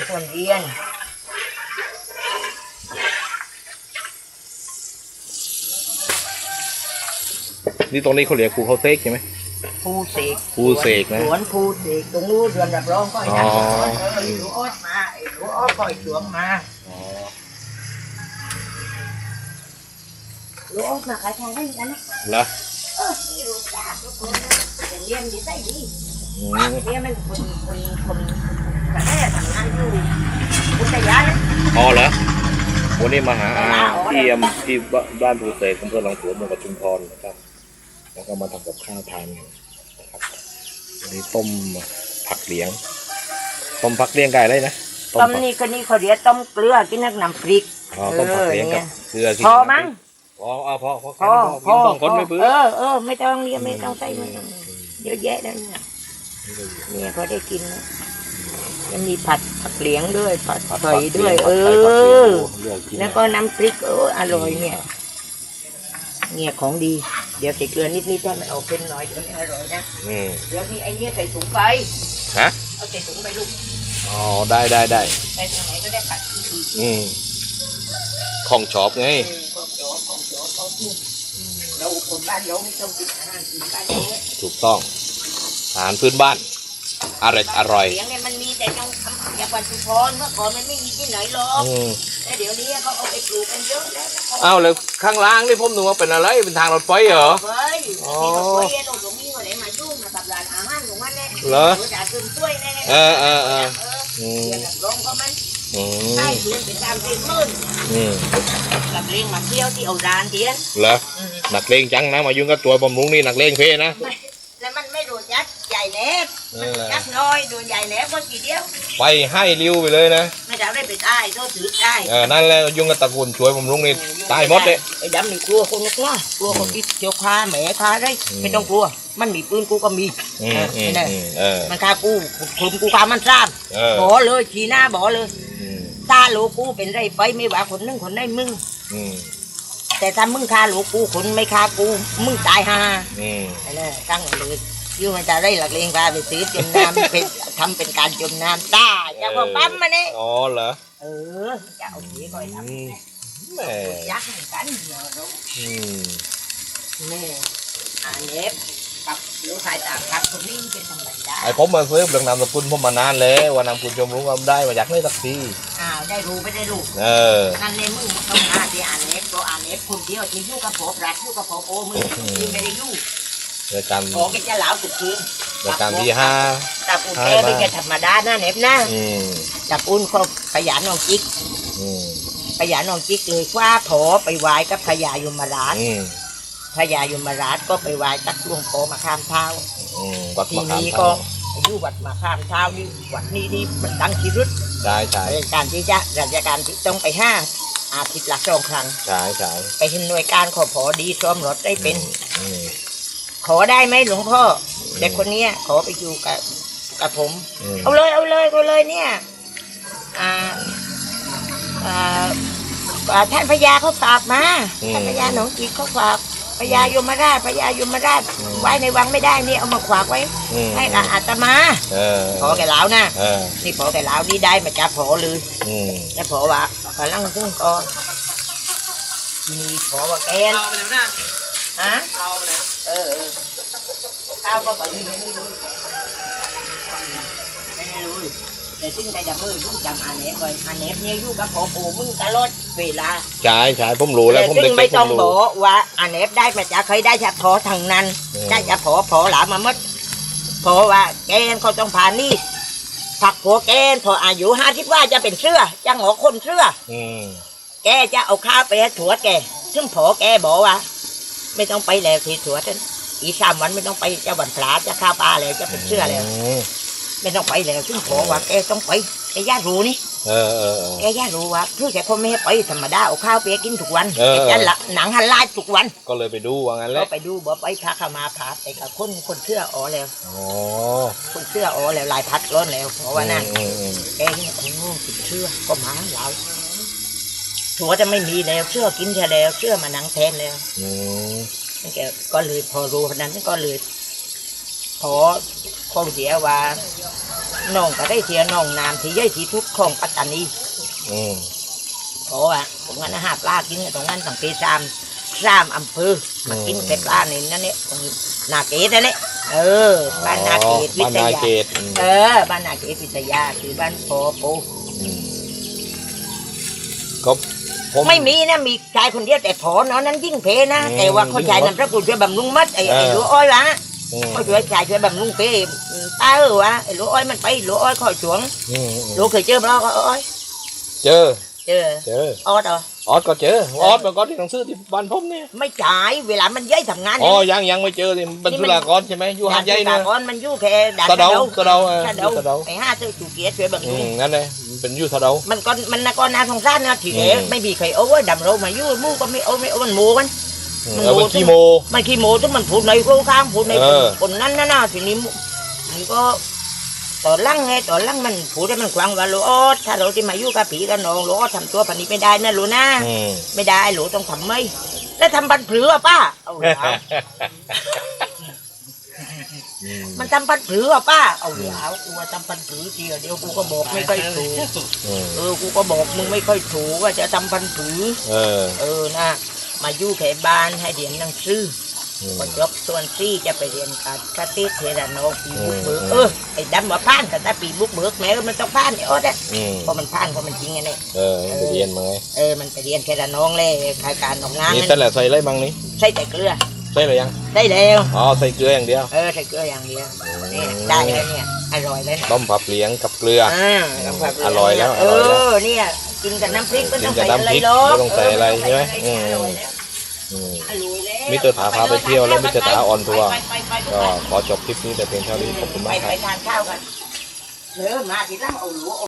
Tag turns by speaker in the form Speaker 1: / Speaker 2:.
Speaker 1: ำส่วนเรียน
Speaker 2: นี่ตรงนี้เขาเรียกภูเขาเซกใช่ไหม
Speaker 1: ภูเสก
Speaker 2: ภูเสกนะ
Speaker 1: สวนภูเสกตรงนู้นเรือนรับรองก็ไอ้นั่น
Speaker 2: อ๋อ
Speaker 1: เออไอ้หนูออดมาไอ้หนูออดปล่อยสวงมา
Speaker 2: อ๋อ
Speaker 1: หนูออดมาขายทางได้ยังไงนะ
Speaker 2: เหรอ
Speaker 1: เออไม่รู้จักทุกคนนะแต่เรียนดีได้ดี
Speaker 2: อืม
Speaker 1: เรียนมันคนคนคนกระแทกทำงานอยู่อุทยานนะ
Speaker 2: อ๋อเหรอวันนี้มาหาอาที่ยมที่บ้านภูเสกอำเภอหนองสวนจังหวัดชุมพรนะครับ แล้วก็มาทำกับข้าวทานนะครับวันนี้ต้มผักเหลียง ต้มผักเลี้ยงไก่เลยนะต้ม
Speaker 1: ต้ม
Speaker 2: ผัก
Speaker 1: นี่คนนี้เขาเรียกต้มเกลือกินนักน้ำพริก
Speaker 2: อ๋อต้มผักเหลียงกับเกลือกิน
Speaker 1: พอมั้ง
Speaker 2: พอเอาพอพอ
Speaker 1: พอ
Speaker 2: พอกินสองคนไม่เบื่อ
Speaker 1: เออเออไม่ต้องเรียกไม่ต้องใส่ไม่ต้องเยอะแยะแล้วเนี่ย เนี่ยเขาได้กินนะยังมีผัดผักเหลียงด้วยผัดไข่ด้วย เออ
Speaker 2: เลือกกิน
Speaker 1: แล้วก็น้ำพริกเอออร่อยเนี่ยเนี่ยของดี เดี๋ยวใส่เกลือนิดนิดๆให้มันออกเป็นหน่อยเดี๋ยวไม่อร่อยนะ
Speaker 2: อืม
Speaker 1: เดี๋ยวมีไอ้เนี่ยใส่ถุงไป
Speaker 2: ฮะ
Speaker 1: เอาใส่ถุงไปลูก
Speaker 2: อ๋อได้ได้ได้
Speaker 1: ใส่ตรงไหนก็ได้ผัดอีก
Speaker 2: อืมของชอบไง
Speaker 1: เออของโจของโจของกินอืมเราคนบ้านเราไม่ต้องกินอาหารกินบ้านเราเนี่ย
Speaker 2: ถูกต้อง อาหารพื้นบ้านอร่อยอร่อย
Speaker 1: เสียงเนี่ยมันมีแต่ trong จังหวัดชุมพรเมื่อก่อนมันไม่มีที่ไหนหรอก
Speaker 2: อืม
Speaker 1: แต่เดี๋ยวนี้เขาเอาไปปลูกกันเยอะแล้วนะ
Speaker 2: อ้าวแล้วข้างล่างนี่ผมนึกว่าเป็นอะไรเป็นทางรถไฟเหรอ
Speaker 1: เฮ้ย
Speaker 2: อ๋อ
Speaker 1: ที่เขาเรียนหลวงมีคนไหนมายุ่งนะกับร้านอาหารของมันเนี่ย
Speaker 2: เหรอ
Speaker 1: ดี๋ยวจะขึ้นช่วยแน่ๆ
Speaker 2: เออเออเออ
Speaker 1: เออ
Speaker 2: อืม
Speaker 1: เดี๋ยวกับลงก็มัน
Speaker 2: อื
Speaker 1: ได้
Speaker 2: ม
Speaker 1: เรียนเป็นตามเรียนมื่น
Speaker 2: อืม
Speaker 1: กับเรียนมาเที่ยวที่เอาร้านเทียน
Speaker 2: เหรอ
Speaker 1: อืม
Speaker 2: นักเลงจังนะมายุ่งกับตัวบำรุงนี่นักเลงเพ่นะ
Speaker 1: แหนบ
Speaker 2: เออ
Speaker 1: ยัดน้อยโดนใหญ่แหนบก็ทีเดียว
Speaker 2: ไปให้ริ้วไปเลยนะ
Speaker 1: ไม่ได้ได้ไปได้ก็ถือได้
Speaker 2: เออ นั่นแหละยุ่งกับตระกูลช่วยบำรุงนี่ตายหมดเลย
Speaker 1: ไอ้ดำนี่กลัวคนนักล่ากลัวคนที่เจียวคาแหมคาได้
Speaker 2: อืม
Speaker 1: ไม่ต้องกลัว มันมีปืนกูก็มี
Speaker 2: อืมอืม
Speaker 1: เออ
Speaker 2: อืมเออ
Speaker 1: มันคากูคลุมกูคามันซ่าน
Speaker 2: เออ
Speaker 1: บอเลยทีหน้าบอเลย
Speaker 2: อืม
Speaker 1: ตาโลกูเป็นไรไปไม่ว่าคนนึงคนใดมึง
Speaker 2: อืม
Speaker 1: แต่ถ้ามึงฆ่าโลกูคนไม่ฆ่ากูมึงตายห่า
Speaker 2: อืม
Speaker 1: ไอ้นั่นตั้งไว้เลย อยูมันจะได้หลักเลงพาไปซื้อจมน้ำเป็นทำเป็นการจมน้ำตาเจ้าของปั๊มมาเนี่ย
Speaker 2: อ๋อเหรอ
Speaker 1: เออจะเอาผีคอยท
Speaker 2: อืมแหมำ
Speaker 1: ยักษ์ให้กันเดี๋ยวเรา
Speaker 2: อืม
Speaker 1: แม่อาเนฟกับลูกชายต่างครับคนนี้เป็นธรรมดา
Speaker 2: ไอ้ผมมาซื้อเรื่องนามสกุลผมมานานแล้วว่านามสกุลชมรู้ก็ได้มาอยากได้สักที
Speaker 1: อ้าวได้รู้ไม่ได้รู้
Speaker 2: เออ
Speaker 1: นั่นเลยมึงต้องหาที่อาเนฟเพราะอาเนฟคนเดียวที่อยู่กับผมรักอยู่กับผมโอ้มึงมึงไม่ได้อยู่
Speaker 2: รายการ
Speaker 1: ขอแกจะเหลาสุดคืน
Speaker 2: รายการที่ห้า
Speaker 1: ตับอุ่นแกเป็นแกธรรมดานะเนฟนะ
Speaker 2: อืม
Speaker 1: ตับอุ่นเขาขยันน้องจิก
Speaker 2: อืม
Speaker 1: ขยันน้องจิกเลยคว้าถอไปไหว้กับพญายมราช
Speaker 2: อืม
Speaker 1: พญายมราชก็ไปไหว้ตักหลวงพ่อมาข้ามเท้า
Speaker 2: อืมวัด
Speaker 1: ที
Speaker 2: มะขาม
Speaker 1: นี้
Speaker 2: เท่า
Speaker 1: ก็อยู่วัดมาข้ามเท้านี่วัดนี้นี่มันดังชีรุด
Speaker 2: ใช่ใช่
Speaker 1: ราชการที่จะราชการที่ต้องไปห้าอาทิตย์ละสองครั้ง
Speaker 2: ใช่ใช่
Speaker 1: ไปเห็นหน่วยการขอพอดีซ่อมรถได้เป็น
Speaker 2: อืม
Speaker 1: ขอได้ไหมหลวงพ่อเด็กคนเนี้ยขอไปอยู่กับกับผม
Speaker 2: อืม
Speaker 1: เอาเลยเอาเลยเอาเลยเนี่ยอ่าอ่าอ่าท่านพญาเขาฝากมาท่านพญาหนองจีเขาฝากพญายมราชพญายมราชไว้ในวังไม่ได้นี่เอามาขวากไว้
Speaker 2: อืม
Speaker 1: ให้กับอาตมา
Speaker 2: เออ
Speaker 1: พอแกแล้วนะ
Speaker 2: เออ
Speaker 1: นี่พอแกแล้วนี่ได้มาจากพอเลย
Speaker 2: อืม
Speaker 1: แล้วพอว่ากำลังซึ่งก็มีพอว่าแกน
Speaker 3: เอาไปแล้วนะ
Speaker 1: ฮะ
Speaker 3: เอาไปแล้ว
Speaker 1: เออเออข้าวก็ไปไม่รู้ไม่รู้แต่ซึ่งได้ดับมือยุ่งจำอาเนฟไว้อาเนฟเนี่ยอยู่กับพอปู่มึงตลอดเวลา
Speaker 2: ใช่ใช่ผมรู้แล้วผม
Speaker 1: ซึ่
Speaker 2: เด็
Speaker 1: ง
Speaker 2: ก
Speaker 1: ไม่
Speaker 2: ๆผ
Speaker 1: ต้อง
Speaker 2: ม
Speaker 1: บ
Speaker 2: รู้
Speaker 1: อกว่าอาเนฟได้มาจากเคยได้เฉพาะทางนั้น
Speaker 2: อืม
Speaker 1: ได้เฉพาะพอหลามาหมดเพราะว่าแกนเขาต้องผ่านนี่ผักผัวแกนพออายุห้าสิบว่าจะเป็นเสื้อจะหงอคนเสื้อ
Speaker 2: อืม
Speaker 1: แกจะเอาข้าวไปให้ถวดแก ซึ่งพอแกบอกว่า ไม่ต้องไปแล้วที่ถวดนั้นอีกสามวันไม่ต้องไปจะวันพระจะข้าวปลาแล้วจะเป็นเสื้อแล้ว
Speaker 2: ม
Speaker 1: ไม่ต้องไปแล้วซึ่งพอว่าแกต้องไปแกย่ารู้นี่
Speaker 2: เออเออเออ
Speaker 1: แกย่ารู้ว่าเพื่อแกคนไม่ให้ไปธรรมดาเอาข้าวไปให้กินทุกวัน
Speaker 2: เออ
Speaker 1: แกจะละหนังหันลายทุกวัน
Speaker 2: ก็เลยไปดูว่างั้นแห
Speaker 1: ก็
Speaker 2: ละ
Speaker 1: ไปดูบอกไปพาเข้ามาพาไปกับคนคนเสื้ออ๋อแล้ว
Speaker 2: อ๋อ
Speaker 1: คนเสื้ออ๋อแล้วลายพัดร้อนแล้วเพราะว่านั่น
Speaker 2: อืมอืม
Speaker 1: แกเนี่ยโอ้โหติดเชื่อก็มาเรา ถัวจะไม่มีแล้วเชื่อกินแค่แล้ว เชื่อมาหนังแทนแล้ว
Speaker 2: อืม
Speaker 1: นั่นแกก็เลยพอรู้ขนาดนั้นก็เลยขอข้อเสียว่าน้องก็ได้เทียน้องน้ำที่ใหญ่ที่ทุกของปัตตานี
Speaker 2: อืม
Speaker 1: เพราะว่าตรงนั้นนะหาปลากินกันตรงนั้นตั้งปีสามสามอำเภอมากินแต่ปลาในนั่นเนี่ยตรงนาเกตนั่นเนี่ยเออบ้านนาเกตวิ
Speaker 2: บ้าน
Speaker 1: ท
Speaker 2: นายาเกตอืม
Speaker 1: เออบ้านนาเกตวิทยาคือบ้านโพปู
Speaker 2: ม ก็ผม
Speaker 1: ไม่มีนะมีชายคนเดียวแต่ผอเนาะนั้นยิ่งเพนะ
Speaker 2: อืม
Speaker 1: แต่ว่าเขาชายนั้นพระกุลช่วยบำรุงมัดไอ้
Speaker 2: เออ
Speaker 1: ไอ้หลัวอ้อยวะ
Speaker 2: อืม
Speaker 1: เขาช่วยชายช่วยบำรุงเพตาเออวะไอ้หลัวอ้อยมันไปหลัวอ้อยคอยสวง
Speaker 2: อืมอืม
Speaker 1: หลัวเคยเจอปลาก็อ้อย
Speaker 2: เจอ
Speaker 1: เจอ
Speaker 2: เจอ
Speaker 1: ออดเหรอ
Speaker 2: ออสก็เจอออสมันก็ที่หนังสือที่บ้านผมเนี่ย
Speaker 1: ไม่จ่ายเวลามันย้ายทำงาน
Speaker 2: อ๋อ
Speaker 1: เนี่ย
Speaker 2: ยังยังไม่เจอสิบรรทุลากรใช่ไหมอยู่หาดใหญ่
Speaker 1: ด่
Speaker 2: เนี่ย
Speaker 1: ก้อนมันอยู่แค่ด่าน
Speaker 2: สะเดาสะเดาเออ
Speaker 1: สะเดา
Speaker 2: สะเดา
Speaker 1: ไอ้ห้าเจ้าจูเกียรติช่วยบำ
Speaker 2: อื
Speaker 1: รุง
Speaker 2: มนั่นเลยมัน เป็นอยู่สะเดา
Speaker 1: มันก็มันนะก็นาสงสารนะทีเดียว
Speaker 2: อืม
Speaker 1: ไม่มีใครเอาไว้ดำเรามาอยู่หมู่ก็ไม่เอาไม่เอามันหมูกัน
Speaker 2: อืม
Speaker 1: มัน
Speaker 2: แล้วเป็น
Speaker 1: โง่
Speaker 2: ขี้โม
Speaker 1: มันขี้โมจนมันพูดในโครงข้างพูดใน
Speaker 2: เออ
Speaker 1: คนนั้นนะนะทีนี้มันก็ตอนหลังไงตอนหลังมันพูดได้มันกวางว่าโลออดถ้าเราที่มาอยู่กับผีกับน้องโลออดทำตัวพันนี้ไม่ได้นะโลนะ
Speaker 2: อืม
Speaker 1: ไม่ได้โลต้องทำไม่แล้วทำบันผืออะป้าเอาเอา
Speaker 2: อื ม
Speaker 1: มันทำปันผืออะป้า เอาเดี๋ยวกูว่าทำปันผือเดียวเดี๋ยวกูก็บอกไม่ค่อยถูก
Speaker 2: อืม
Speaker 1: เออกูก็บอกมึงไม่ค่อยถูกว่าจะทำปันผือ
Speaker 2: เออ
Speaker 1: เออนะมาอยู่แค่บ้านให้เรียนหนังสือ
Speaker 2: อืม
Speaker 1: พอจบส่วนซี่จะไปเรียนการคติเทระโนปีบุกเบิก
Speaker 2: อืม
Speaker 1: เออไอ้ดำว่าผ่านแต่ถ้าปีบุกเบิกแม้มันต้องผ่านไอ้โอ๊ตอะ
Speaker 2: อืม
Speaker 1: เพราะมันผ่านเพราะมันจริงไงเนี่ย
Speaker 2: เออยังไปเรียนมาไง
Speaker 1: เออมันไปเรียนแค่ระนองเลยขายการของงาน
Speaker 2: นี่
Speaker 1: นั่
Speaker 2: แต่
Speaker 1: น
Speaker 2: ละใส่อะไรบ้างนี่
Speaker 1: ใส่แต่เกลือ
Speaker 2: ใส่อะไรยัง
Speaker 1: ได้แล้ว
Speaker 2: อ๋อใส่เกลืออย่างเดียว
Speaker 1: เออใส่เกลืออย่างเดียวเนี่ยได้แล้วเนี่ยอร่อยแล้วเนี่ย
Speaker 2: ต้มผักเหลียงกับเกลือ
Speaker 1: อ่าน้ำผัก
Speaker 2: อร่อยแล้ว
Speaker 1: เอ
Speaker 2: อร่อยแล้ว
Speaker 1: อเนี่ยกินกับน้ำพริกก็ต้อง
Speaker 2: กินกับ
Speaker 1: ใส่อะไร
Speaker 2: น้ำพริก
Speaker 1: หรอก
Speaker 2: ไม่ต้องใส่อะไรใช่ไหมอืม
Speaker 1: อร่อยแล้ว
Speaker 2: อืม
Speaker 1: อร่อยแล้ว
Speaker 2: มิสเตอร์ถาพาไปเที่ยวแล้วมิสเตอร์ถาออนทัวร์
Speaker 1: ไปไปไปไป
Speaker 2: ก็ขอจบคลิปนี้แต่เพียงเท่านี้ขอบคุณ
Speaker 1: ไป
Speaker 2: มากค
Speaker 1: ไป
Speaker 2: รับ
Speaker 1: ทานข้าวกันเออมาทีหลังเอาหลู